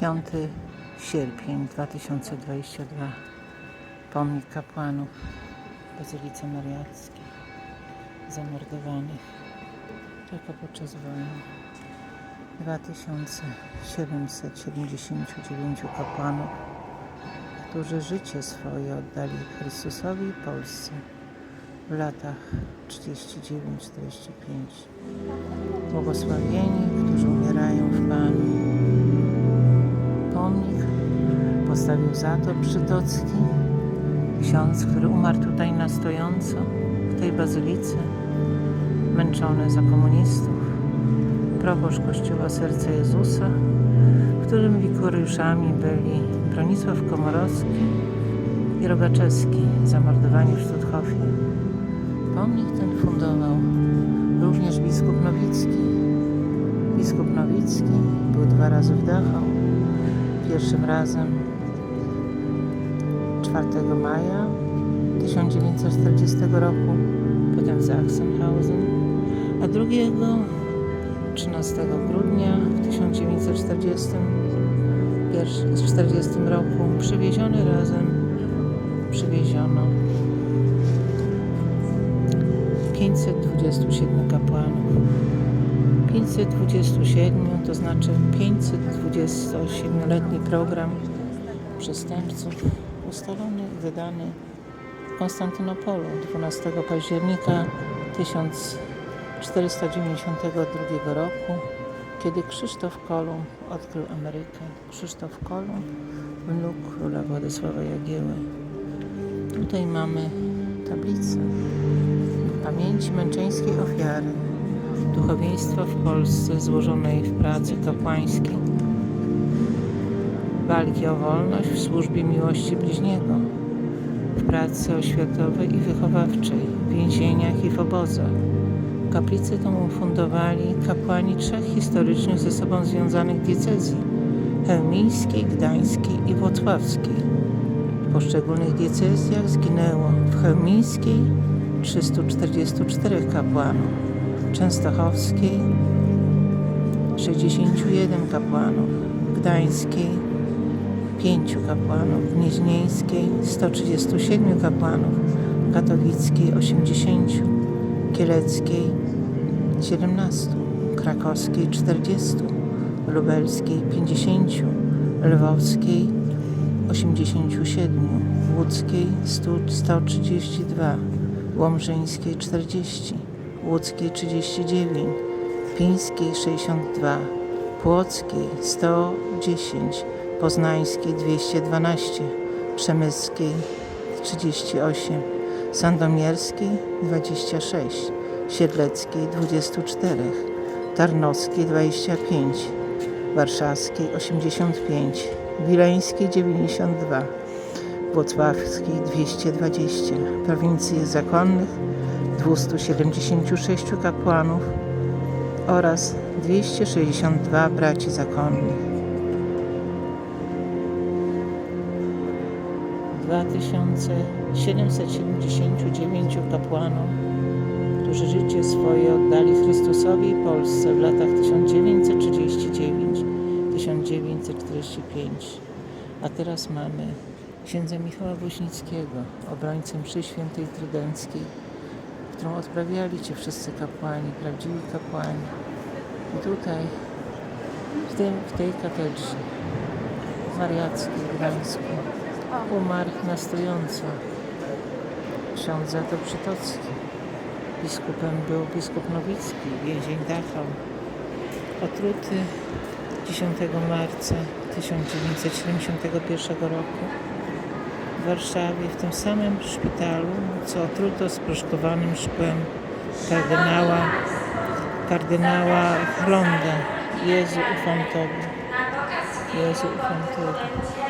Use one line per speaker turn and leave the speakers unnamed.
5 sierpień 2022 Pomnik kapłanów Bazylice Mariackiej zamordowanych tylko podczas wojny. 2779 kapłanów, którzy życie swoje oddali Chrystusowi i Polsce w latach 39-45. Błogosławieni, którzy umierają w Panu. Pomnik postawił Zator Przytocki, ksiądz, który umarł tutaj na stojąco, w tej bazylice, męczony za komunistów, proboszcz Kościoła Serca Jezusa, którym wikariuszami byli Bronisław Komorowski i Rogaczewski, zamordowani w Sztuthofie. Pomnik ten fundował również biskup Nowicki. Biskup Nowicki był dwa razy w Dachau. Pierwszym razem 4 maja 1940 roku, potem Sachsenhausen, a drugiego 13 grudnia w 1940 roku przywieziony razem przywieziono 527 kapłanów. 527 to znaczy 527-letni program przestępców ustalony i wydany w Konstantynopolu 12 października 1492 roku, kiedy Krzysztof Kolumb odkrył Amerykę. Krzysztof Kolumb, wnuk króla Władysława Jagieły. Tutaj mamy tablicę pamięci męczeńskiej ofiary duchowieństwa w Polsce złożonej w pracy kapłańskiej, walki o wolność w służbie miłości bliźniego, w pracy oświatowej i wychowawczej, w więzieniach i w obozach. Kaplicę tą ufundowali kapłani trzech historycznie ze sobą związanych diecezji chełmińskiej, gdańskiej i włocławskiej. W poszczególnych diecezjach zginęło w chełmińskiej 344 kapłanów, częstochowskiej 61 kapłanów, gdańskiej 5 kapłanów, gnieźnieńskiej 137 kapłanów, katowickiej 80, kieleckiej 17, krakowskiej 40, lubelskiej 50, lwowskiej 87, łódzkiej 100, 132, łomżyńskiej 40, łódzkiej 39, pińskiej 62, płockiej 110, poznańskiej 212, przemyskiej 38, sandomierskiej 26, siedleckiej 24, tarnowskiej 25, warszawskiej 85, wileńskiej 92, włocławskiej 220, prowincji zakonnych 276 kapłanów oraz 262 braci zakonnych. 2779 kapłanom, którzy życie swoje oddali Chrystusowi i Polsce w latach 1939-1945. A teraz mamy księdza Michała Woźnickiego, obrońcę mszy świętej trydenckiej, którą odprawiali ci wszyscy kapłani, prawdziwi kapłani. I tutaj, w, tym, w tej katedrze mariackiej w Gdańsku, umarł na stojąco ksiądz Zator Przytocki. Biskupem był biskup Nowicki, więzień Dachau. Otruty 10 marca 1971 roku w Warszawie, w tym samym szpitalu, co otruto sproszkowanym szkłem kardynała, kardynała Chlonda. Jezu, ufam Tobie. Jezu, ufam Tobie.